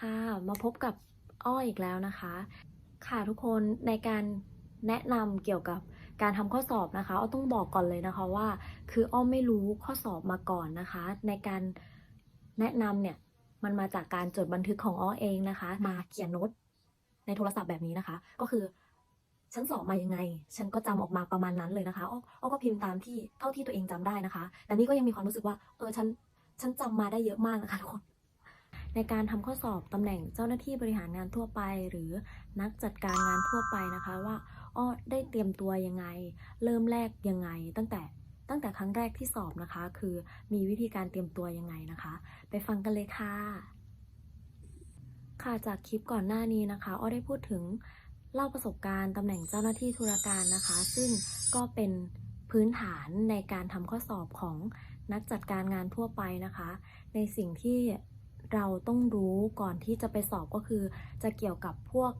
ค่ะ มาพบกับอ้ออีกแล้วนะคะ ค่ะทุกคนในการแนะนำเกี่ยวกับการทำข้อสอบนะคะอ้อต้องบอกก่อนเลยนะคะว่า คืออ้อไม่รู้ข้อสอบมาก่อนนะคะ ในการแนะนำเนี่ยมันมาจากการจดบันทึกของอ้อเองนะคะ มาเขียนโน้ตในโทรศัพท์แบบนี้นะคะ ก็คือฉันสอบมายังไง ฉันก็จำออกมาประมาณนั้นเลยนะคะอ้ออ้อก็พิมพ์ตามที่เท่าที่ตัวเองจำได้นะคะ แต่นี่ก็ยังมีความรู้สึกว่า เออ ฉัน ฉันจำมาได้เยอะมากนะคะทุกคน ในการทำข้อสอบตำแหน่งเจ้าหน้าที่บริหารงานทั่วไป หรือนักจัดการงานทั่วไปนะคะว่าอ้อได้เตรียมตัวยังไง เริ่มแรกยังไง ตั้งแต่ตั้งแต่ครั้งแรกที่สอบนะคะ คือมีวิธีการเตรียมตัวยังไงนะคะ ไปฟังกันเลยค่ะ ค่ะจากคลิปก่อนหน้านี้นะคะอ้อได้พูดถึงเล่าประสบการณ์ตำแหน่งเจ้าหน้าที่ธุรการนะคะ ซึ่งก็เป็นพื้นฐานในการทำข้อสอบของนักจัดการงานทั่วไปนะคะ ในสิ่งที่ เราต้องรู้ก่อนที่จะไปสอบก็คือ จะเกี่ยวกับพวก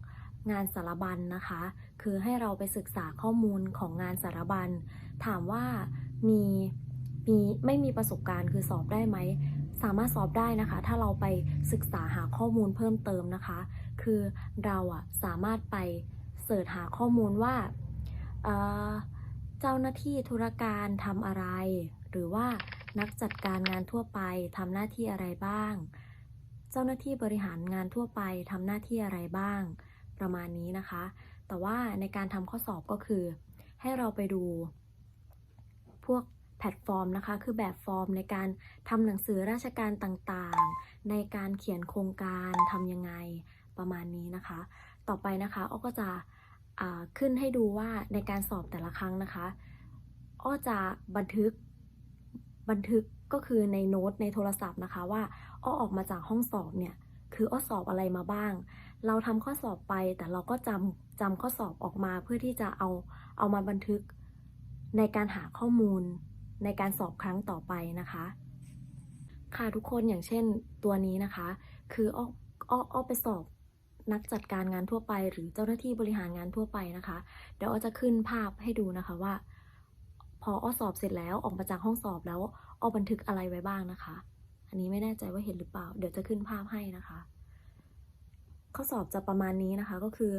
งานสารบัญนะคะ คือให้เราไปศึกษาข้อมูลของงานสารบัญ ถามว่ามีมีไม่มีประสบการณ์คือสอบได้ไหม สามารถสอบได้นะคะ ถ้าเราไปศึกษาหาข้อมูลเพิ่มเติมนะคะ คือเราอะสามารถไปเสิร์ชหาข้อมูลว่าเออเจ้าหน้าที่ธุรการทำอะไร หรือว่านักจัดการงานทั่วไปทำหน้าที่อะไรบ้าง เจ้าหน้าที่บริหารงานทั่วไปทำหน้าที่อะไรบ้าง ประมาณนี้นะคะ แต่ว่าในการทำข้อสอบก็คือ ให้เราไปดู พวกแพลตฟอร์มนะคะ คือแบบฟอร์มในการทำหนังสือราชการต่างๆ ในการเขียนโครงการทำยังไงประมาณนี้นะคะ ต่อไปนะคะอ้อก็จะขึ้นให้ดูว่าในการสอบแต่ละครั้งนะคะ อ้อจะบันทึก บันทึกก็คือในโน้ตในโทรศัพท์นะคะว่าอ้อออกมาจากห้องสอบเนี่ยคืออ้อสอบอะไรมาบ้าง เราทำข้อสอบไปแต่เราก็จำจำข้อสอบออกมาเพื่อที่จะเอาเอามาบันทึกในการหาข้อมูลในการสอบครั้งต่อไปนะคะ ค่ะทุกคนอย่างเช่นตัวนี้นะคะ คืออ้ออ้อออไปสอบนักจัดการงานทั่วไป หรือเจ้าหน้าที่บริหารงานทั่วไปนะคะ เดี๋ยวอ้อจะขึ้นภาพให้ดูนะคะว่า พออ้อสอบเสร็จแล้วออกมาจากห้องสอบแล้วอ้อบันทึกอะไรไว้บ้างนะคะ อันนี้ไม่แน่ใจว่าเห็นหรือเปล่า เดี๋ยวจะขึ้นภาพให้นะคะ ข้อสอบจะประมาณนี้นะคะก็คือ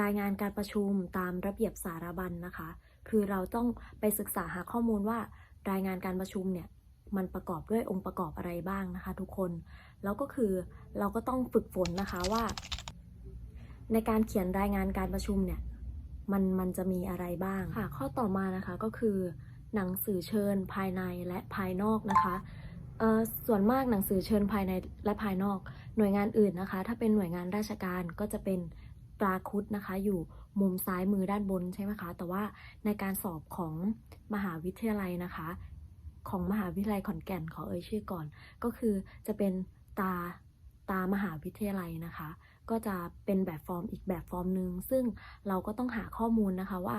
รายงานการประชุมตามระเบียบสารบัญนะคะ คือเราต้องไปศึกษาหาข้อมูลว่ารายงานการประชุมเนี่ยมันประกอบด้วยองค์ประกอบอะไรบ้างนะคะ ทุกคนแล้วก็คือเราก็ต้องฝึกฝนนะคะว่า ในการเขียนรายงานการประชุมเนี่ย มันมันจะมีอะไรบ้างค่ะ ข้อต่อมานะคะก็คือ หนังสือเชิญภายในและภายนอกนะคะเอ่อส่วนมากหนังสือเชิญภายในและภายนอก หน่วยงานอื่นนะคะ ถ้าเป็นหน่วยงานราชการก็จะเป็นตราคุดนะคะ อยู่มุมซ้ายมือด้านบนใช่ไหมคะ แต่ว่าในการสอบของมหาวิทยาลัยนะคะ ของมหาวิทยาลัยขอนแก่นขอเอ่ยชื่อก่อน ก็คือจะเป็นตาตามหาวิทยาลัยนะคะ ก็จะเป็นแบบฟอร์มอีกแบบฟอร์มหนึ่งซึ่งเราก็ต้องหาข้อมูลนะคะว่า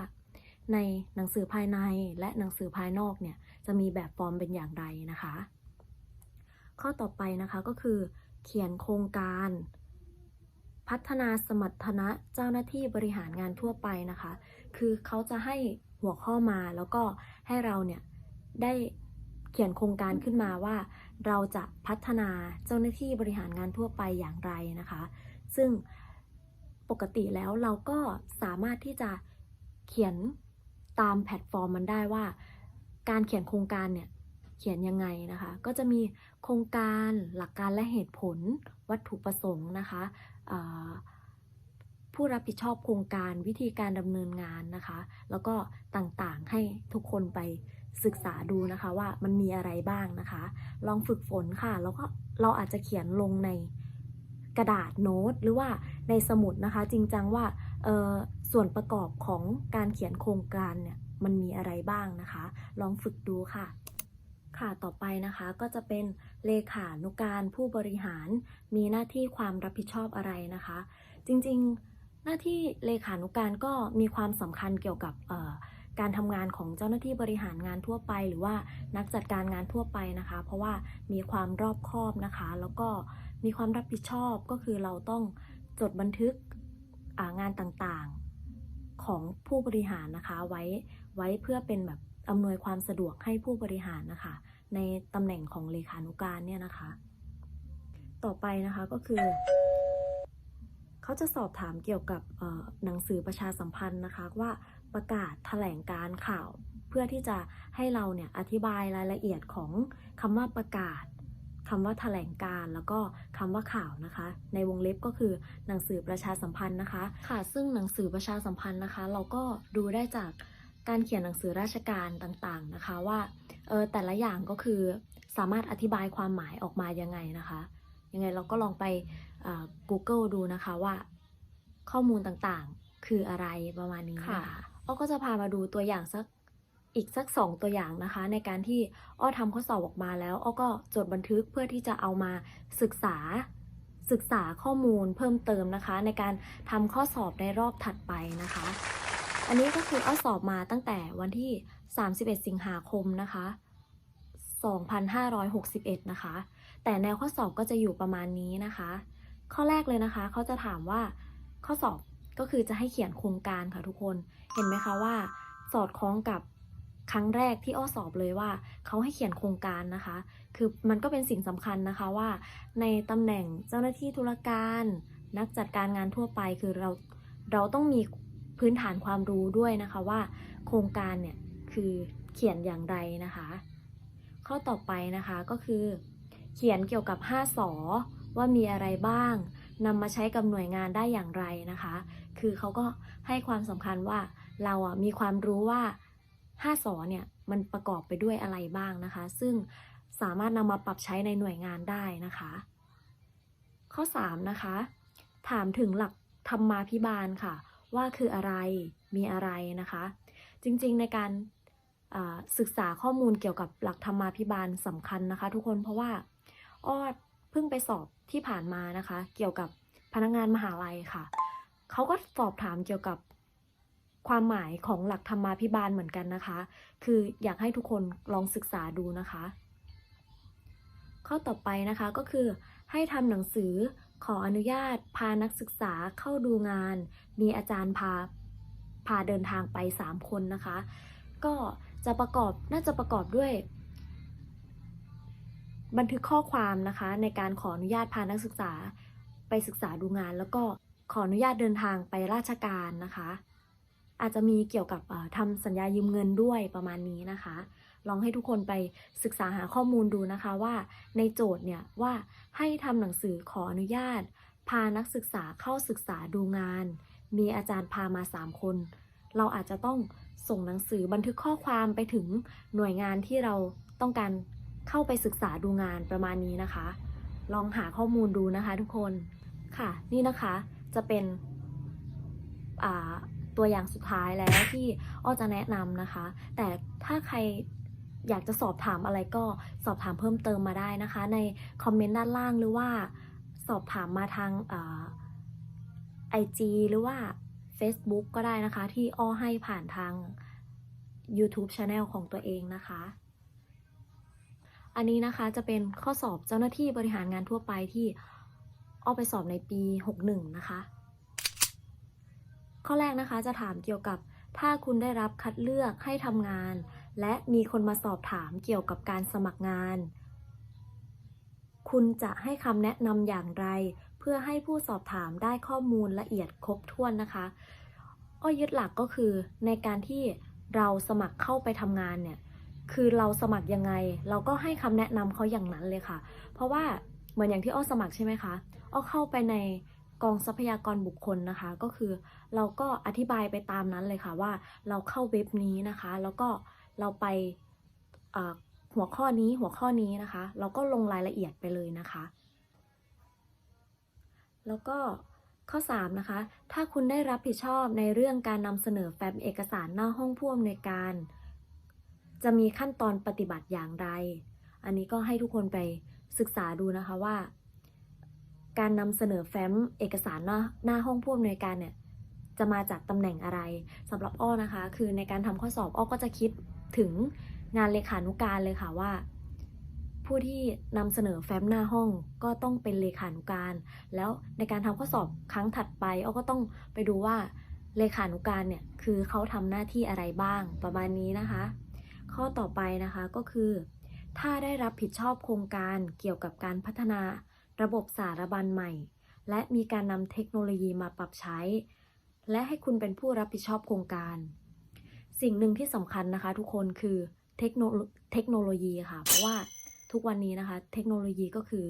ในหนังสือภายในและหนังสือภายนอกเนี่ยจะมีแบบฟอร์มเป็นอย่างไรนะคะ ข้อต่อไปนะคะก็คือ เขียนโครงการ พัฒนาสมรรถนะเจ้าหน้าที่บริหารงานทั่วไปนะคะ คือเขาจะให้หัวข้อมาแล้วก็ให้เราเนี่ยได้เขียนโครงการขึ้นมาว่า เราจะพัฒนาเจ้าหน้าที่บริหารงานทั่วไปอย่างไรนะคะ ซึ่งปกติแล้วเราก็สามารถที่จะเขียนตามแพลตฟอร์มมันได้ว่า การเขียนโครงการเนี่ยเขียนยังไงนะคะ ก็จะมีโครงการหลักการและเหตุผลวัตถุประสงค์นะคะผู้รับผิดชอบโครงการวิธีการดำเนินงานนะคะ แล้วก็ต่างๆให้ทุกคนไปศึกษาดูนะคะว่ามันมีอะไรบ้างนะคะ ลองฝึกฝนค่ะ แล้วก็เราอาจจะเขียนลงใน กระดาษโน้ตหรือว่าในสมุดนะคะ จริงจังว่าส่วนประกอบของการเขียนโครงการเนี่ยมันมีอะไรบ้างนะคะ ลองฝึกดูค่ะ ค่ะต่อไปนะคะก็จะเป็นเลขานุการผู้บริหารมีหน้าที่ความรับผิดชอบอะไรนะคะ จริงๆหน้าที่เลขานุการก็มีความสำคัญเกี่ยวกับการทำงานของเจ้าหน้าที่บริหารงานทั่วไป หรือว่านักจัดการงานทั่วไปนะคะ เพราะว่ามีความรอบคอบนะคะ แล้วก็ มีความรับผิดชอบก็คือเราต้องจดบันทึกางานต่างๆของผู้บริหารนะคะ ไว้ไว้เพื่อเป็นแบบอำนวยความสะดวกให้ผู้บริหารนะคะ ในตำแหน่งของเลขานุการเนี่ยนะคะ ต่อไปนะคะก็คือ เขาจะสอบถามเกี่ยวกับหนังสือประชาสัมพันธ์นะคะว่าประกาศแถลงการข่าว เพื่อที่จะให้เราเนี่ยอธิบายรายละเอียดของคำว่าประกาศ คำว่าแถลงการแล้วก็คำว่าข่าวนะคะ ในวงเล็บก็คือหนังสือประชาสัมพันธ์นะคะ ค่ะ ซึ่งหนังสือประชาสัมพันธ์นะคะ เราก็ดูได้จากการเขียนหนังสือราชการต่างๆนะคะว่าเออแต่ละอย่างก็คือสามารถอธิบายความหมายออกมายังไงนะคะ ยังไงเราก็ลองไปออ Google ดูนะคะว่า ข้อมูลต่างๆคืออะไรประมาณนี้นะคะอ้อก็จะพามาดูตัวอย่างสัก อีกสักสองตัวอย่างนะคะ ในการที่อ้อทำข้อสอบออกมาแล้วอ้อก็จดบันทึกเพื่อที่จะเอามาศึกษาศึกษาข้อมูลเพิ่มเติมนะคะ ในการทำข้อสอบในรอบถัดไปนะคะ อันนี้ก็คืออ้อสอบมาตั้งแต่วันที่ 31 สิงหาคมนะคะ 2561 นะคะ แต่แนวข้อสอบก็จะอยู่ประมาณนี้นะคะ ข้อแรกเลยนะคะเขาจะถามว่าข้อสอบก็คือจะให้เขียนโครงการค่ะทุกคนเห็นไหมคะว่า สอดคล้องกับ ครั้งแรกที่อ้อสอบเลยว่าเขาให้เขียนโครงการนะคะ คือมันก็เป็นสิ่งสำคัญนะคะว่า ในตำแหน่งเจ้าหน้าที่ธุรการ นักจัดการงานทั่วไปคือเราเราต้องมีพื้นฐานความรู้ด้วยนะคะว่า โครงการเนี่ยคือเขียนอย่างไรนะคะ ข้อต่อไปนะคะก็คือ เขียนเกี่ยวกับ 5สอว่ามีอะไรบ้างนำมาใช้กับหน่วยงานได้อย่างไรนะคะ คือเขาก็ให้ความสำคัญว่าเราอะมีความรู้ว่า 5สอเนี่ยมันประกอบไปด้วยอะไรบ้างนะคะ ซึ่งสามารถนำมาปรับใช้ในหน่วยงานได้นะคะ ข้อ 3 นะคะ ถามถึงหลักธรรมาภิบาลค่ะ ว่าคืออะไรมีอะไรนะคะ จริงๆในการศึกษาข้อมูลเกี่ยวกับหลักธรรมาภิบาลสำคัญนะคะ ทุกคนเพราะว่าอ้อเพิ่งไปสอบที่ผ่านมานะคะ เกี่ยวกับพนักงานมหาลัยค่ะเขาก็สอบถามเกี่ยวกับ ความหมายของหลักธรรมาภิบาลเหมือนกันนะคะ คืออยากให้ทุกคนลองศึกษาดูนะคะ ข้อต่อไปนะคะก็คือ ให้ทำหนังสือขออนุญาตพานักศึกษาเข้าดูงาน มีอาจารย์พาพาเดินทางไป 3 คนนะคะ ก็จะประกอบน่าจะประกอบด้วย บันทึกข้อความนะคะ ในการขออนุญาตพานักศึกษาไปศึกษาดูงาน แล้วก็ขออนุญาตเดินทางไปราชการนะคะ อาจจะมีเกี่ยวกับเอ่อทำสัญญายืมเงินด้วยประมาณนี้นะคะ ลองให้ทุกคนไปศึกษาหาข้อมูลดูนะคะว่าในโจทย์เนี่ยว่าให้ทำหนังสือขออนุญาต พานักศึกษาเข้าศึกษาดูงาน มีอาจารย์พามา 3 คน เราอาจจะต้องส่งหนังสือบันทึกข้อความไปถึงหน่วยงานที่เราต้องการเข้าไปศึกษาดูงานประมาณนี้นะคะ ลองหาข้อมูลดูนะคะทุกคนค่ะ นี่นะคะจะเป็นอ่า ตัวอย่างสุดท้ายแล้วที่อ้อจะแนะนำนะคะ แต่ถ้าใครอยากจะสอบถามอะไรก็สอบถามเพิ่มเติมมาได้นะคะ ในคอมเมนต์ด้านล่างหรือว่าสอบถามมาทางไอจีหรือว่า Facebook ก็ได้นะคะ ที่อ้อให้ผ่านทาง YouTube Channel ของตัวเองนะคะ อันนี้นะคะจะเป็นข้อสอบเจ้าหน้าที่บริหารงานทั่วไปที่อ้อไปสอบในปี 61 นะคะ ข้อแรกนะคะจะถามเกี่ยวกับถ้าคุณได้รับคัดเลือกให้ทำงาน และมีคนมาสอบถามเกี่ยวกับการสมัครงาน คุณจะให้คำแนะนำอย่างไร เพื่อให้ผู้สอบถามได้ข้อมูลละเอียดครบถ้วนนะคะอ้อยึดหลักก็คือในการที่เราสมัครเข้าไปทำงานเนี่ยคือเราสมัครยังไง เราก็ให้คำแนะนำเขาอย่างนั้นเลยค่ะ เพราะว่าเหมือนอย่างที่อ้อสมัครใช่ไหมคะอ้อเข้าไปใน กองทรัพยากรบุคคลนะคะ ก็คือเราก็อธิบายไปตามนั้นเลยค่ะว่าเราเข้าเว็บนี้นะคะ แล้วก็เราไปหัวข้อนี้หัวข้อนี้นะคะ เราก็ลงรายละเอียดไปเลยนะคะ แล้วก็ข้อ 3 นะคะ ถ้าคุณได้รับผิดชอบในเรื่องการนำเสนอแฟ้มเอกสารหน้าห้องผู้อำนวยการ จะมีขั้นตอนปฏิบัติอย่างไร อันนี้ก็ให้ทุกคนไปศึกษาดูนะคะว่า การนำเสนอแฟ้มเอกสารหน้าหน้าห้องผู้อำนวยการเนี่ยจะมาจากตำแหน่งอะไรสำหรับอ้อนะคะ คือในการทำข้อสอบอ้อก็จะคิดถึงงานเลขานุการเลยค่ะว่า ผู้ที่นำเสนอแฟ้มหน้าห้องก็ต้องเป็นเลขานุการ แล้วในการทำข้อสอบครั้งถัดไปอ้อก็ต้องไปดูว่าเลขานุการเนี่ยคือเขาทำหน้าที่อะไรบ้างประมาณนี้นะคะ ข้อต่อไปนะคะก็คือ ถ้าได้รับผิดชอบโครงการเกี่ยวกับการพัฒนา ระบบสารบัญใหม่ และมีการนำเทคโนโลยีมาปรับใช้ และให้คุณเป็นผู้รับผิดชอบโครงการ สิ่งหนึ่งที่สำคัญนะคะ ทุกคนคือเทคโนโลเทคโนโลยีค่ะ เพราะว่าทุกวันนี้นะคะ เทคโนโลยีก็คือ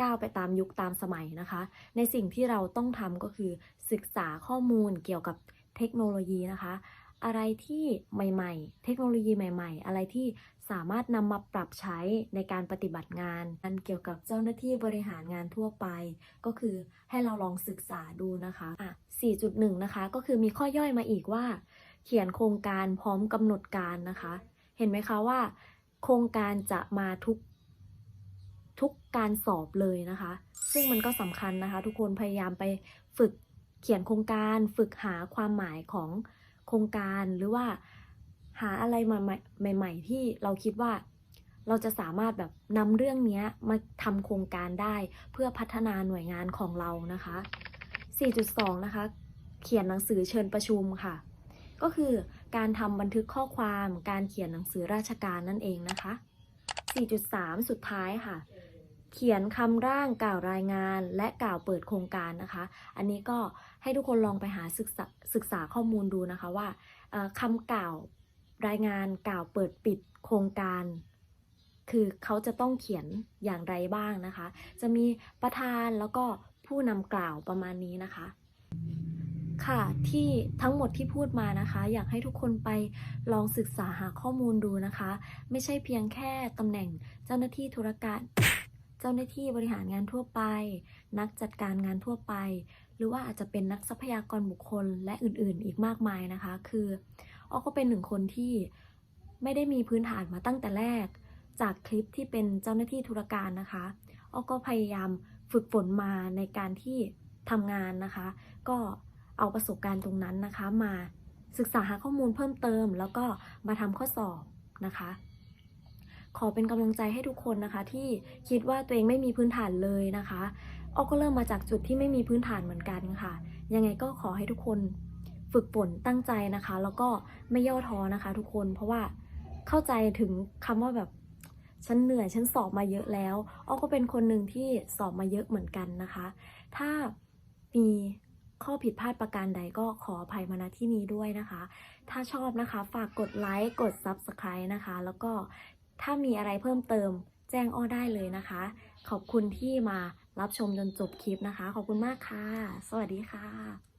ก้าวไปตามยุคตามสมัยนะคะ ในสิ่งที่เราต้องทำก็คือศึกษาข้อมูลเกี่ยวกับเทคโนโลยีนะคะ อะไรที่ใหม่ ๆ เทคโนโลยีใหม่ ๆ อะไรที่ สามารถนำมาปรับใช้ในการปฏิบัติงานอันเกี่ยวกับเจ้าหน้าที่บริหารงานทั่วไป ก็คือให้เราลองศึกษาดูนะคะอะ4.1 นะคะ ก็คือมีข้อย่อยมาอีกว่า เขียนโครงการพร้อมกำหนดการนะคะ เห็นไหมคะว่า โครงการจะมาทุกทุกการสอบเลยนะคะ ซึ่งมันก็สำคัญนะคะ ทุกคนพยายามไปฝึกเขียนโครงการ ฝึกหาความหมายของโครงการหรือว่า หาอะไรใหม่ใหม่ๆที่เราคิดว่าเราจะสามารถแบบนำเรื่องนี้มาทำโครงการได้เพื่อพัฒนาหน่วยงานของเรานะคะ 4.2 นะคะ เขียนหนังสือเชิญประชุมค่ะ ก็คือการทำบันทึกข้อความการเขียนหนังสือราชการนั่นเองนะคะ 4.3 สุดท้ายค่ะ เขียนคำร่างกล่าวรายงานและกล่าวเปิดโครงการนะคะ อันนี้ก็ให้ทุกคนลองไปหาศึกษาศึกษาข้อมูลดูนะคะว่าคำกล่าว รายงานกล่าวเปิดปิดโครงการ คือเขาจะต้องเขียนอย่างไรบ้างนะคะ จะมีประธานแล้วก็ผู้นำกล่าวประมาณนี้นะคะ ค่ะที่ทั้งหมดที่พูดมานะคะ อยากให้ทุกคนไปลองศึกษาหาข้อมูลดูนะคะ ไม่ใช่เพียงแค่ตำแหน่งเจ้าหน้าที่ธุรการเจ้าหน้าที่บริหารงานทั่วไป นักจัดการงานทั่วไป หรือว่าอาจจะเป็นนักทรัพยากรบุคคลและอื่นๆ อีกมากมายนะคะ คือ อ้อก็เป็นหนึ่งคนที่ไม่ได้มีพื้นฐานมาตั้งแต่แรก จากคลิปที่เป็นเจ้าหน้าที่ธุรการนะคะอ้อก็พยายามฝึกฝนมาในการที่ทำงานนะคะ ก็เอาประสบการณ์ตรงนั้นนะคะ มาศึกษาหาข้อมูลเพิ่มเติม แล้วก็มาทำข้อสอบนะคะ ขอเป็นกำลังใจให้ทุกคนนะคะ ที่คิดว่าตัวเองไม่มีพื้นฐานเลยนะคะอ้อกก็เริ่มมาจากจุดที่ไม่มีพื้นฐานเหมือนกันค่ะ ยังไงก็ขอให้ทุกคน ฝึกฝนตั้งใจนะคะ แล้วก็ไม่ย่อท้อนะคะ ทุกคนเพราะว่าเข้าใจถึงคำว่าแบบฉันเหนื่อยฉันสอบมาเยอะแล้วอ้อกก็เป็นคนหนึ่งที่สอบมาเยอะเหมือนกันนะคะ ถ้ามีข้อผิดพลาดประการใดก็ขออภัยมาณที่นี้ด้วยนะคะ ถ้าชอบนะคะ ฝากกดไลค์กด Subscribe นะคะ แล้วก็ถ้ามีอะไรเพิ่มเติมแจ้งอ้อได้เลยนะคะ ขอบคุณที่มารับชมจนจบคลิปนะคะ ขอบคุณมากค่ะ สวัสดีค่ะ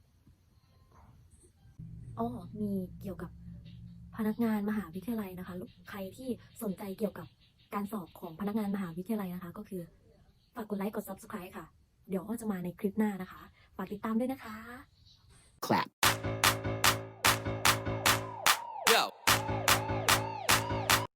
อ๋อมีเกี่ยวกับพนักงานมหาวิทยาลัยนะคะ ใครที่สนใจเกี่ยวกับการสอบของพนักงานมหาวิทยาลัยนะคะ ก็คือฝากกดไลค์กด Subscribe ค่ะ เดี๋ยวอ้อจะมาในคลิปหน้านะคะ ฝากติดตามด้วยนะคะ clap